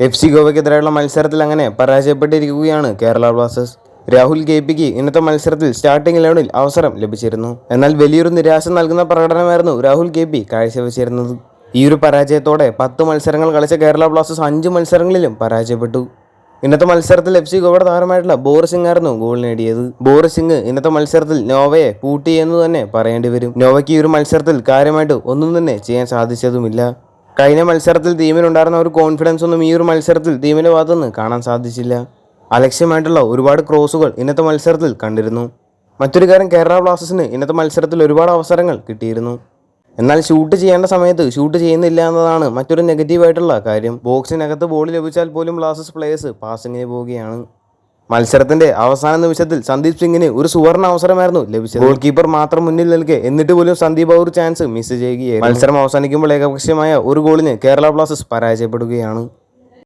F C ഗോവയ്ക്കെതിരായുള്ള മത്സരത്തിൽ അങ്ങനെ പരാജയപ്പെട്ടിരിക്കുകയാണ് കേരള ബ്ലാസ്റ്റേഴ്സ്. രാഹുൽ കെ പിക്ക് ഇന്നത്തെ മത്സരത്തിൽ സ്റ്റാർട്ടിംഗ് ഇലവനിൽ അവസരം ലഭിച്ചിരുന്നു. എന്നാൽ വലിയൊരു നിരാശ നൽകുന്ന പ്രകടനമായിരുന്നു രാഹുൽ കെ പി കാഴ്ചവെച്ചിരുന്നത്. ഈ ഒരു പരാജയത്തോടെ പത്ത് മത്സരങ്ങൾ കളിച്ച കേരള ബ്ലാസ്റ്റേഴ്സ് അഞ്ച് മത്സരങ്ങളിലും പരാജയപ്പെട്ടു. ഇന്നത്തെ മത്സരത്തിൽ എഫ് സി ഗോവയുടെ താരമായിട്ടുള്ള ബോറിസിംഗ് സിംഗ് ആയിരുന്നു ഗോൾ നേടിയത്. ബോറിസിംഗ് സിംഗ് ഇന്നത്തെ മത്സരത്തിൽ നോവയെ പൂട്ടി എന്ന് തന്നെ പറയേണ്ടി വരും. നോവയ്ക്ക് ഈ ഒരു മത്സരത്തിൽ കാര്യമായിട്ട് ഒന്നും തന്നെ ചെയ്യാൻ സാധിച്ചതുമില്ല. കഴിഞ്ഞ മത്സരത്തിൽ ടീമിനുണ്ടായിരുന്ന ഒരു കോൺഫിഡൻസ് ഒന്നും ഈ ഒരു മത്സരത്തിൽ ടീമിന്റെ ഭാഗത്തുനിന്ന് കാണാൻ സാധിച്ചില്ല. അലക്ഷ്യമായിട്ടുള്ള ഒരുപാട് ക്രോസുകൾ ഇന്നത്തെ മത്സരത്തിൽ കണ്ടിരുന്നു. മറ്റൊരു കാര്യം കേരള ബ്ലാസ്റ്റേഴ്സിന് ഇന്നത്തെ മത്സരത്തിൽ ഒരുപാട് അവസരങ്ങൾ കിട്ടിയിരുന്നു. എന്നാൽ ഷൂട്ട് ചെയ്യേണ്ട സമയത്ത് ഷൂട്ട് ചെയ്യുന്നില്ല എന്നതാണ് മറ്റൊരു നെഗറ്റീവായിട്ടുള്ള കാര്യം. ബോക്സിനകത്ത് ബോൾ ലഭിച്ചാൽ പോലും ബ്ലാസ്റ്റേഴ്സ് പ്ലേയേഴ്സ് പാസിങ്ങിന് പോവുകയാണ്. മത്സരത്തിന്റെ അവസാന നിമിഷത്തിൽ സന്ദീപ് സിംഗിന് ഒരു സുവർണ അവസരമായിരുന്നു ലഭിച്ചത്. ഗോൾ കീപ്പർ മാത്രം മുന്നിൽ നിൽക്കെ എന്നിട്ട് പോലും സന്ദീപ് ആ ഒരു ചാൻസ് മിസ് ചെയ്യുകയായിരുന്നു. മത്സരം അവസാനിക്കുമ്പോൾ ഏകപക്ഷീയമായ ഒരു ഗോളിന് കേരള ബ്ലാസ്റ്റേഴ്സ് പരാജയപ്പെടുകയാണ്.